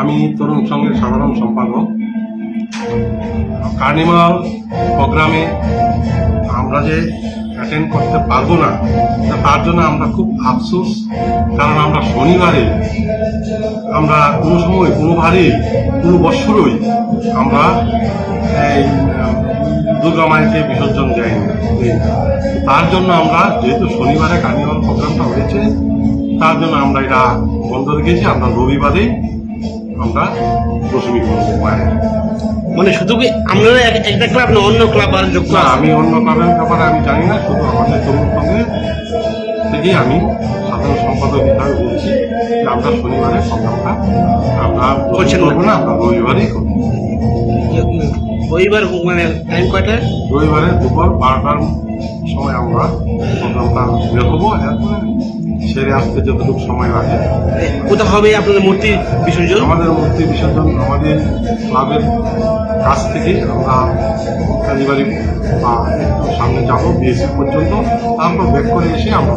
আমি তরুণ সংঘের সাধারণ সম্পাদক। কার্নিভাল প্রোগ্রামে আমরা যে অ্যাটেন্ড করতে পারব না তার জন্য আমরা খুব আফসোস, কারণ আমরা শনিবারে, আমরা কোনো সময় কোনোবারই কোনো বৎসরই আমরা এই দুর্গা মাইকে বিসর্জন দেয়নি তার জন্য আমরা, যেহেতু শনিবারে কার্নিভাল প্রোগ্রামটা হয়েছে, তার জন্য আমরা এটা বন্ধ রেখেছি। আমরা রবিবারেই আমরা করব মানে শুধু কি আপনারা একটা ক্লাব না অন্য ক্লাব আর না আমি অন্য ক্লাবের ব্যাপারে আমি জানি না শুধু আমাদের তরুণ সঙ্গে থেকেই আমি সাধারণ সম্পাদক হিসাবে বলছি যে আমরা শনিবারে প্রোগ্রামটা আমরা করছেন না? আমরা রবিবারেই করব। রবিবার মানে টাইম কয়টা রবিবারে দুপুর বারোটার সময় আমরা প্রোগ্রামটা বের হব সেরে আসতে যতটুকু সময় লাগে কোথা হবে আপনাদের মূর্তি বিসর্জন? আমাদের মূর্তি বিসর্জন আমাদের ক্লাবের কাছ থেকে আমরা বা সামনে যাব বিএসসি পর্যন্ত। তারপর ব্যাক করে এসে আমরা